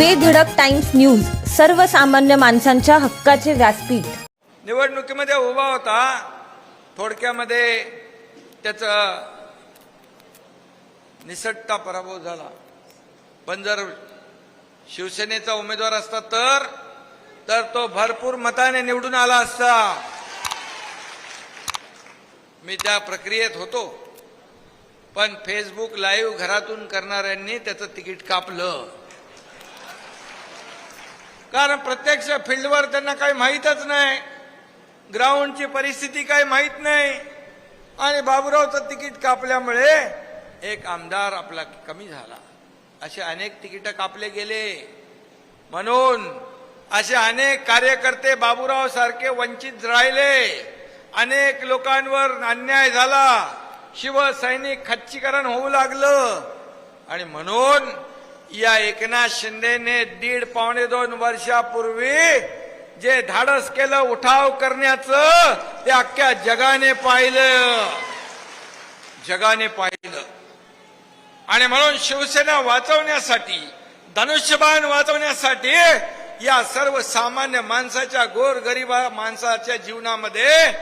बेधडक Times news सर्वसामान्य माणसांच्या हक्काचे व्यासपीठ. निवडणुकीमध्ये उभा होता. थोडक्यामध्ये त्याचा निसटता पराभव झाला. पण जर शिवसेनेचा उमेदवार असता तर तर तो भरपूर मताने निवडून आला असता. मी त्या प्रक्रियेत होतो. पण फेसबुक लाईव्ह घरातून करणाऱ्यांनी त्याचं तिकीट कापलं. कारण प्रत्यक्ष फील्डवर त्यांना काही माहीतच नाही. ग्राउंडची परिस्थिती काही माहीत नाही. आणि बाबुरावचं तिकीट कापल्यामुळे एक आमदार आपला कमी झाला. असे अनेक तिकीटं कापले गेले. म्हणून असे अनेक कार्यकर्ते बाबूराव सारखे वंचित राहिले. अनेक लोकांवर अन्याय झाला. शिवसैनिक खच्चीकरण होऊ लागलं. आणि म्हणून या एकनाथ शिंदेने दीड पावणे दोन वर्षापूर्वी जे धाडस केलं उठाव करण्याचं ते अख्ख्या जगाने पाहिलं. जगाने पाहिलं. आणि म्हणून शिवसेना वाचवण्यासाठी धनुष्यबाण वाचवण्यासाठी या सर्व सामान्य माणसाच्या गोर गरिबा माणसाच्या जीवनामध्ये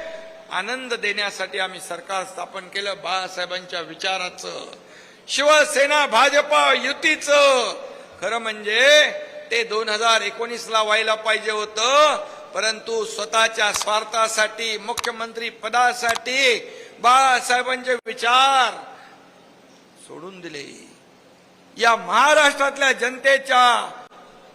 आनंद देण्यासाठी आम्ही सरकार स्थापन केलं. बाळासाहेबांच्या विचाराचं. शिवसेना भाजपा युतीचं. खरं म्हणजे ते दोन हजार एकोणीस ला व्हायला पाहिजे होतं परंतु स्वतःच्या स्वार्थासाठी मुख्यमंत्री पदासाठी बाळासाहेबांचे विचार सोडून दिले. या महाराष्ट्रातल्या जनतेच्या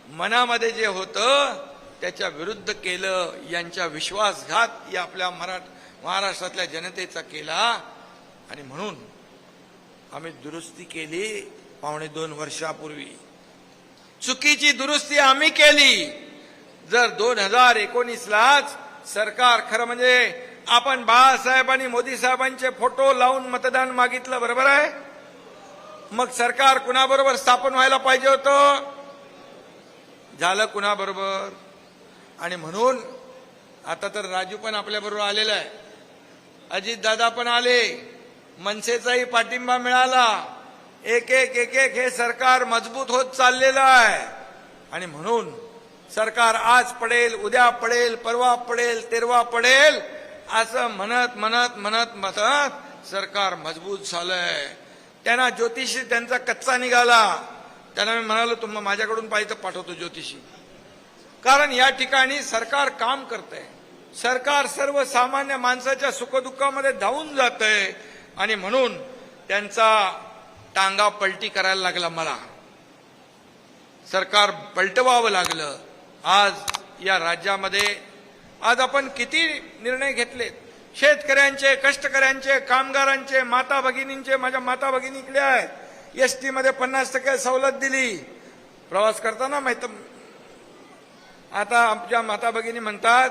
मनामध्ये जे होतं त्याच्या विरुद्ध केलं यांच्या विश्वासघात या आपल्या मराठ महाराष्ट्रातल्या जनतेचा केला. आणि म्हणून आम्ही दुरुस्ती केली पावणे दोन वर्षापूर्वी. चुकीची दुरुस्ती आम्ही केली. जर दोन हजार एकोणीसलाच सरकार खरं म्हणजे आपण बाळासाहेब आणि मोदी साहेबांचे फोटो लावून मतदान मागितलं बरोबर आहे? मग सरकार कुणाबरोबर स्थापन व्हायला पाहिजे होतं? झालं कुणाबरोबर? आणि म्हणून आता तर राजू पण आपल्याबरोबर आलेला आहे. अजित दादा पण आले. मनसेचाही पाठिंबा मिळाला. एक एक एक एक हे सरकार मजबूत होत चाललेलं आहे. आणि म्हणून सरकार आज पडेल उद्या पडेल परवा पडेल तेरवा पडेल असं म्हणत म्हणत म्हणत म्हणत सरकार मजबूत झालंय. त्यांना ज्योतिषी त्यांचा कच्चा निघाला. त्यांना मी म्हणालो तुम्हाला माझ्याकडून पाहिजे तर पाठवतो ज्योतिषी. कारण या ठिकाणी सरकार काम करतंय. सरकार सर्वसामान्य माणसाच्या सुखदुःखामध्ये धावून जातंय. आणि म्हणून त्यांचा टांगा पलटी करायला लागला मला. सरकार पलटवावं लागलं. आज या राज्यामध्ये आज आपण किती निर्णय घेतलेत शेतकऱ्यांचे कष्टकऱ्यांचे कामगारांचे माता भगिनींचे माझ्या माता भगिनी इकडे आहेत. एस टी मध्ये पन्नास टक्के सवलत दिली. प्रवास करताना माहीत आता आमच्या माता भगिनी म्हणतात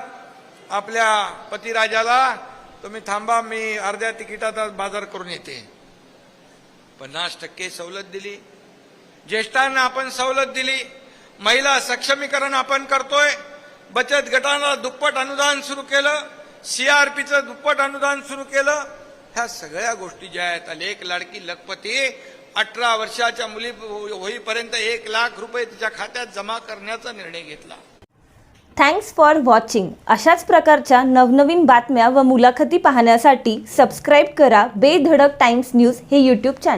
आपल्या पतिराजाला तुम्ही थांबा मी अर्ध्या तिकिटाचा बाजार करून येते. पन्नास टक्के सवलत दिली. ज्येष्ठांना आपण सवलत दिली. महिला सक्षमीकरण आपण करतोय. बचत गटांना दुप्पट अनुदान सुरू केलं. सीआरपीचं दुप्पट अनुदान सुरू केलं. ह्या सगळ्या गोष्टी ज्या आहेत आले एक लाडकी लखपती अठरा वर्षाच्या मुली होईपर्यंत एक लाख रुपये तिच्या खात्यात जमा करण्याचा निर्णय घेतला. थँक्स फॉर वॉचिंग अशाच प्रकारच्या नवनवीन बातम्या व मुलाखती पाहण्यासाठी सबस्क्राईब करा बेधडक टाइम्स न्यूज हे यूट्यूब चॅनल